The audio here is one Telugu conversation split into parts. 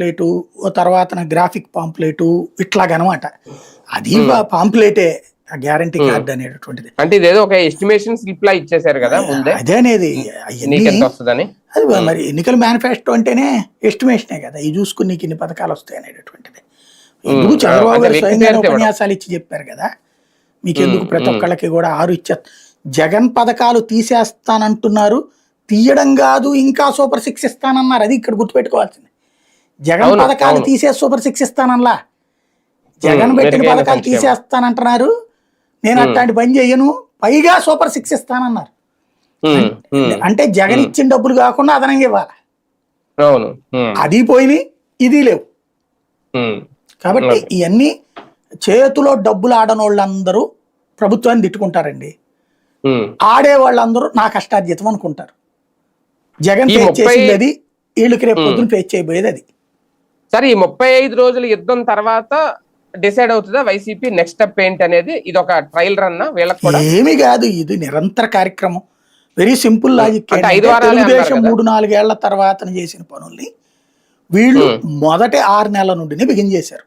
పాంప్లెటు తర్వాత గ్రాఫిక్ పాంప్లెటు ఇట్లాగనమాట. అది పాంప్లెటే గ్యారంటీ కార్డ్ అనేటటువంటిది. అంటే ఇదేదో ఒక ఎస్టిమేషన్ స్లిప్ లా ఇచ్చేసారు కదా ముందే? అదే అనేది వస్తుందని? అది మరి ఎన్నికల మేనిఫెస్టో అంటేనే ఎస్టిమేషనే కదా. ఇది చూసుకుని నీకు ఇన్ని పథకాలు వస్తాయి అనేటటువంటిది. ఎందుకు చంద్రబాబు గారు స్వయంగా. ఉపన్యాసాలు ఇచ్చి చెప్పారు కదా. మీకు ఎందుకు ప్రతి ఒక్కళ్ళకి కూడా ఆరు ఇచ్చే జగన్ పథకాలు తీసేస్తానంటున్నారు. తీయడం కాదు ఇంకా సూపర్ సిక్స్ ఇస్తానన్నారు. అది ఇక్కడ గుర్తుపెట్టుకోవాల్సింది. జగన్ పథకాలు. తీసేసి సూపర్ సిక్స్ ఇస్తానల్లా జగన్ పెట్టిన పథకాలు. తీసేస్తానంటున్నారు. నేను అట్లాంటి పని చెయ్యను పైగా సూపర్ సిక్స్ ఇస్తానన్నారు. అంటే జగన్ ఇచ్చిన డబ్బులు కాకుండా అదనంగా ఇవ్వాలి. అది పోయినాయి ఇది లేవు. కాబట్టి ఇవన్నీ చేతిలో డబ్బులు ఆడనోళ్ళందరూ ప్రభుత్వాన్ని తిట్టుకుంటారండి. ఆడే వాళ్ళందరూ నా కష్టార్జితం అనుకుంటారు. జగన్ ముప్పై- చేసింది అది వీళ్ళకి రేపు పొద్దున ఫేస్ చేయబోయేది అది. సరే ఈ ముప్పై ఐదు రోజుల యుద్ధం తర్వాత డిసైడ్ అవుతుందా వైసీపీ నెక్స్ట్ స్టెప్ ఏంటి అనేది? ఇది ఒక ట్రయల్ రన్ వీళ్ళకి కూడా. ఏమి కాదు ఇది నిరంతర కార్యక్రమం. వెరీ సింపుల్ లాజిక్ తెలుగుదేశం కదా. మూడు నాలుగేళ్ళ తర్వాత చేసిన పనుల్ని వీళ్ళు మొదటి ఆరు నెలల నుండినే బిగిన్ చేశారు.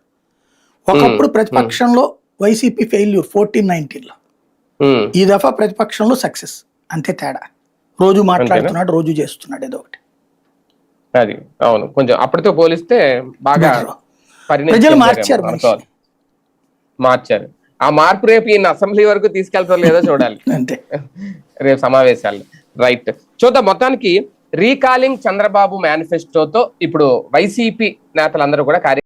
ఒకప్పుడు ప్రతిపక్షంలో వైసీపీ ఫెయిల్యూర్ ఫోర్టీన్ నైన్టీన్లో. ఈ దఫా ప్రతిపక్షంలో సక్సెస్ అంతే తేడా. రోజు మాట్లాడుతున్నాడు రోజు చేస్తున్నాడు ఏదో ఒకటి. అది అవును. కొంచెం అప్పటితో పోలిస్తే బాగా చెందారేమో మార్చారు. మార్చారు. ఆ మార్పు రేపు ఈయన అసెంబ్లీ వరకు తీసుకెళ్తారో లేదో చూడాలి. అంతే. రేపు సమావేశాలు. రైట్. చూద్దాం మొత్తానికి రీకాలింగ్ చంద్రబాబు మేనిఫెస్టోతో ఇప్పుడు వైసీపీ నేతలందరూ కూడా కార్య